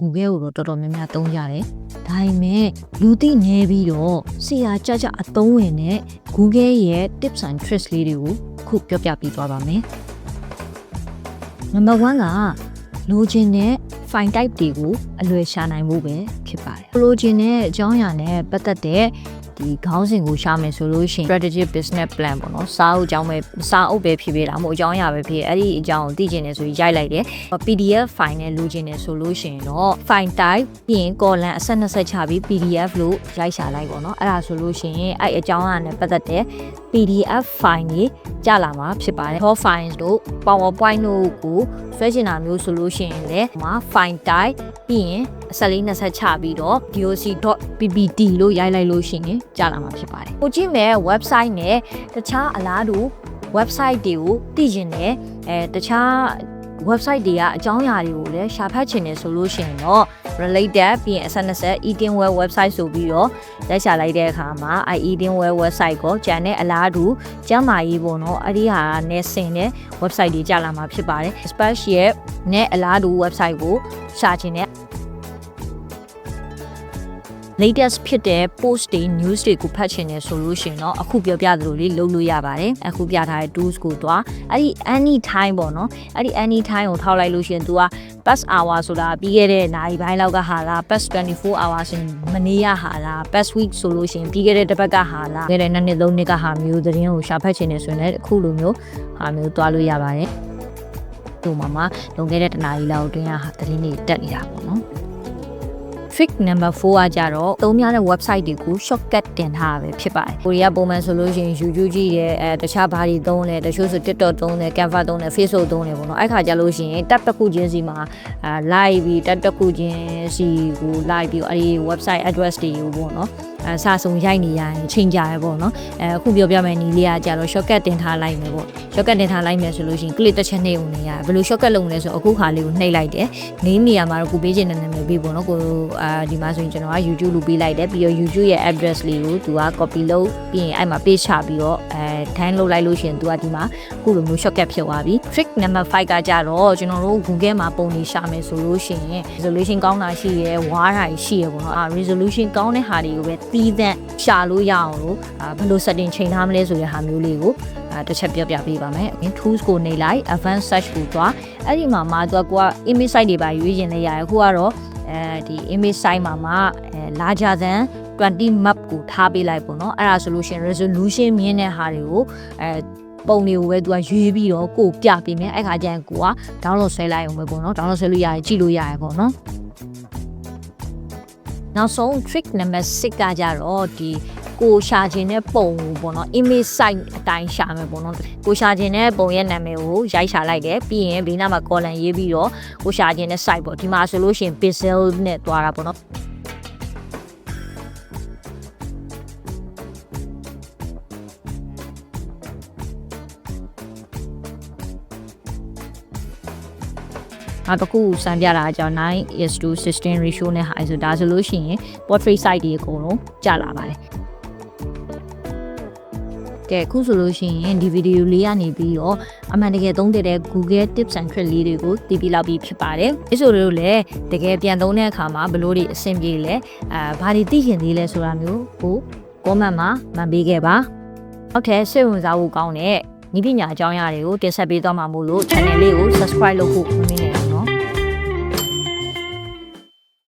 Google ကိုတော့တော်တော်များများသုံးကြတယ်ဒါပေမဲ့လူသိနေပြီးတော့ဆရာကြကြအသုံးဝင်တဲ့ Google ရဲ့ tips and tricks လေးတွေကိုခုပြောပြပေးသွားပါမယ် Number 1ကလိုချင်တဲ့ file type တွေကိုအလွယ်ရှာနိုင်ဖို့ပဲဖြစ်ပါတယ်လိုချင်တဲ့အကြောင်းအရာနဲ့ပတ်သက်တဲ့ ဒီခေါင်းစဉ်ကိုရှာမယ်ဆိုလို့ရှိရင် strategic business plan ပေါ့နော်စာအုပ်အကြောင်းပဲစာအုပ်ပဲဖြစ်ဖြစ်လားမဟုတ်အကြောင်းအရာပဲဖြစ်ဖြစ်အဲ့ဒီအကြောင်းကိုသိချင်တယ်ဆိုရင်ရိုက်လိုက်တယ် PDF file နဲ့လိုချင်တယ်ဆိုလို့ရှိရင်တော့ file type ပြီးရင် column အဆက်20ချပြီး PDF လို့ရိုက်ရှာလိုက်ပေါ့နော်အဲ့ဒါဆိုလို့ရှိရင်အဲ့အကြောင်းအရာနဲ့ပတ်သက်တဲ့ PDF file ကြီးကြလာမှာဖြစ်ပါတယ် raw files တို့ PowerPoint တို့ကိုဆွဲချင်တာမျိုးဆိုလို့ရှိရင်လည်းဒီမှာ file type ပြီးရင်အဆက်လေး20ချပြီးတော့ doc.ppt လို့ရိုက်လိုက်လို့ရှိရင် ကြလာမှာဖြစ်ပါတယ်။ကိုကြည့်မဲ့ website နဲ့တခြားအလားတူ website တွေကိုတည်ကျင်တယ်အဲတခြား website တွေကအကြောင်းအရာတွေကိုလည်းရှာဖတ်ချင်တယ်ဆိုလို့ရှိရင်တော့ related ပြီးရင်အဆက်20 eatingware website ဆိုပြီးတော့လက်ရှာလိုက်တဲ့အခါမှာအဲ eatingware website ကိုကျန်တဲ့အလားတူကျမ်းမာရေးပေါ့နော်အဲ့ဒီဟာနဲ့ဆင်တဲ့ website တွေကြာလာမှာဖြစ်ပါတယ် special နဲ့အလားတူ website ကိုရှာချင်တဲ့ latest ဖြစ်တဲ့ post တွေ news တွေကိုဖတ်ချင်တယ်ဆိုလို့ရှိရင်တော့အခုပြောပြသလိုလေးလုပ်လို့ရပါတယ်အခုပြထားတဲ့ tools ကိုသွားအဲ့ဒီ any time ပေါ့နော်အဲ့ဒီ any time ကိုထောက်လိုက်လို့ရှိရင် तू က past hour ဆိုတာပြီးခဲ့တဲ့နိုင်ပိုင်းလောက်ကဟာလား past 24 hours ဆိုရင်မနေ့ကဟာလား past week ဆိုလို့ရှိရင်ပြီးခဲ့တဲ့တစ်ပတ်ကဟာလားခဲ့တဲ့နှစ်နှစ်သုံးနှစ်ကဟာမျိုးသတင်းကိုရှာဖတ်ချင်တယ်ဆိုရင်လည်းအခုလိုမျိုးဟာမျိုးသွားလို့ရပါတယ်ဒီမှာမှလွန်ခဲ့တဲ့တနားရီလောက်အတွင်းကဟာသတင်းတွေတက်နေတာပေါ့နော် trick number 4ကကြတော့သုံးများတဲ့ website တွေကို shortcut တင်ထားတာပဲဖြစ်ပါတယ်။ကိုရီးယားပုံမှန်ဆိုလို့ရှိရင် YouTube ကြည့်ရဲအဲတခြားဘာတွေသုံးလဲတချို့ဆို TikTok သုံးတယ် Canva သုံးတယ် Facebook သုံးတယ်ပေါ့နော်။အဲ့ခါကြလို့ရှိရင် tab တစ်ခုချင်းစီမှာအဲ live ပြီး tab တစ်ခုချင်းစီကို live ပြီးအဲ့ဒီ website address တွေကိုပေါ့နော်။အဲ စာစုံရိုက်နေရရင်ချိန်ကြရပေါ့နော်အဲအခုပြောပြမယ်နီလေးကကြတော့ shortcut တင်ထားလိုက်မယ်ပေါ့ shortcut တင်ထားလိုက်မယ်ဆိုလို့ရှိရင် click တစ်ချက်နှိပ်ဦးနေရတယ်ဘယ်လို shortcut လုပ်မလဲဆိုအခုခါလေးကိုနှိပ်လိုက်တယ် name နေရာမှာတော့ကိုပေးချင်တဲ့နာမည်ပေးပေါ့နော်ကိုအာဒီမှာဆိုရင်ကျွန်တော်က YouTube လို့ပေးလိုက်တယ်ပြီးတော့ YouTube ရဲ့ address လေးကိုသူက copy လုပ်ပြီးရင်အဲ့မှာ paste ချပြီးတော့အဲ time လုပ်လိုက်လို့ရှိရင်သူကဒီမှာအခုလိုမျိုး shortcut ဖြစ်သွားပြီ trick number 5ကကြတော့ကျွန်တော်တို့ Google မှာပုံနေရှာမယ်ဆိုလို့ရှိရင် resolution ကောင်းတာရှိရဲဝါးတာရှိရဲပေါ့နော်အာ resolution ကောင်းတဲ့ဟာတွေကိုပဲတီးသန့်ရှာလို့ရအောင်လို့အာဘယ်လို setting ချိန်ထားမလဲဆိုတဲ့ဟာမျိုးလေးကိုအာတစ်ချက်ပြောပြပေးပါမယ်။ tools ကိုနေလိုက် advanced search ကိုသွားအဲ့ဒီမှာမှာသူကကိုက image site တွေပါရွေးချင်လဲရတယ်အခုကတော့အဲဒီ image site မှာမှာအဲ larger than 20 map ကိုထားပေးလိုက်ပေါ့နော်အဲ့ဒါဆိုလို့ရှိရင် resolution မြင့်တဲ့ဟာတွေကိုအဲပုံတွေကိုပဲသူကရွေးပြီးတော့ကိုပြပေးမယ်အဲ့ခါကျရင်ကိုက download ဆွဲလိုက်အောင်ပဲပေါ့နော် download ဆွဲလို့ရတယ်ကြည့်လို့ရတယ်ပေါ့နော် နောက်ဆုံး trick number 6ကကြတော့ဒီကိုရှာခြင်းတဲ့ပုံကိုပေါ့နော် image site အတိုင်းရှာမယ်ပေါ့နော်ကိုရှာခြင်းတဲ့ပုံရဲ့နာမည်ကိုရိုက်ရှာလိုက်တယ်ပြီးရင်ဘေးနားမှာ column ရေးပြီးတော့ကိုရှာခြင်းတဲ့ site ပေါ့ဒီမှာဆိုလို့ရှိရင် pixel နဲ့တွားတာပေါ့နော် နောက်တစ်ခုစံပြတာအကြောင်း9 is to 16 ratio နဲ့ဟာဆိုဒါဆိုလို့ရှိရင် portrait size တွေအကုန်လုံးကျလာပါတယ်ကဲအခုဆိုလို့ရှိရင်ဒီဗီဒီယိုလေးကနေပြီးတော့အမှန်တကယ်သုံးတဲ့ Google Tips and Tricks လေးတွေကိုသိပြီးလောက်ပြီးဖြစ်ပါတယ်။ဒီဆိုတို့လည်းတကယ်ပြန်သုံးတဲ့အခါမှာဘယ်လိုတွေအဆင်ပြေလဲအာဘာတွေသိခင်သေးလဲဆိုတာမျိုးကို comment မှာမှန်ပေးခဲ့ပါ။ဟုတ်တယ်စိတ်ဝင်စားဖို့ကောင်းတဲ့ဤပညာအကြောင်းအရာတွေကိုတင်ဆက်ပေးသွားမှာမို့လို့ channel လေးကို subscribe လုပ်ဖို့မမေ့နဲ့